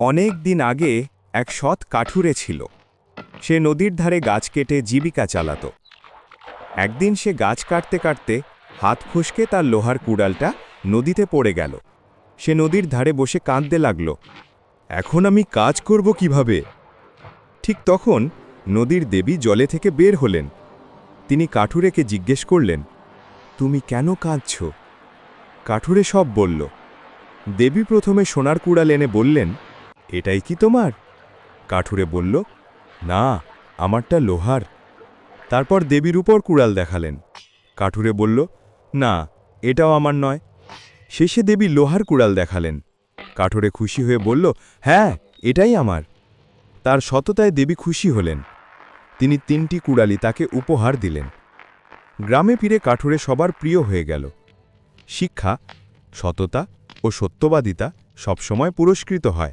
অনেক দিন আগে এক সৎ কাঠুরে ছিল। সে নদীর ধারে গাছ কেটে জীবিকা চালাত। একদিন সে গাছ কাটতে কাটতে হাত ফসকে তার লোহার কুড়ালটা নদীতে পড়ে গেল। সে নদীর ধারে বসে কাঁদতে লাগল, এখন আমি কাজ করব কীভাবে? ঠিক তখন নদীর দেবী জলে থেকে বের হলেন। তিনি কাঠুরেকে জিজ্ঞেস করলেন, তুমি কেন কাঁদছ? কাঠুরে সব বলল, দেবী প্রথমে সোনার কুড়াল এনে বললেন এটাই কি তোমার? কাঠুরে বলল, না, আমারটা লোহার। তারপর দেবীর উপর কুড়াল দেখালেন। কাঠুরে বলল, না, এটাও আমার নয়। শেষে দেবী লোহার কুড়াল দেখালেন। কাঠুরে খুশি হয়ে বলল হ্যাঁ এটাই আমার। তার সততায় দেবী খুশি হলেন। তিনি তিনটি কুড়ালি তাকে উপহার দিলেন। গ্রামে ফিরে কাঠুরে সবার প্রিয় হয়ে গেল। শিক্ষা, সততা ও সত্যবাদিতা সবসময় পুরস্কৃত হয়।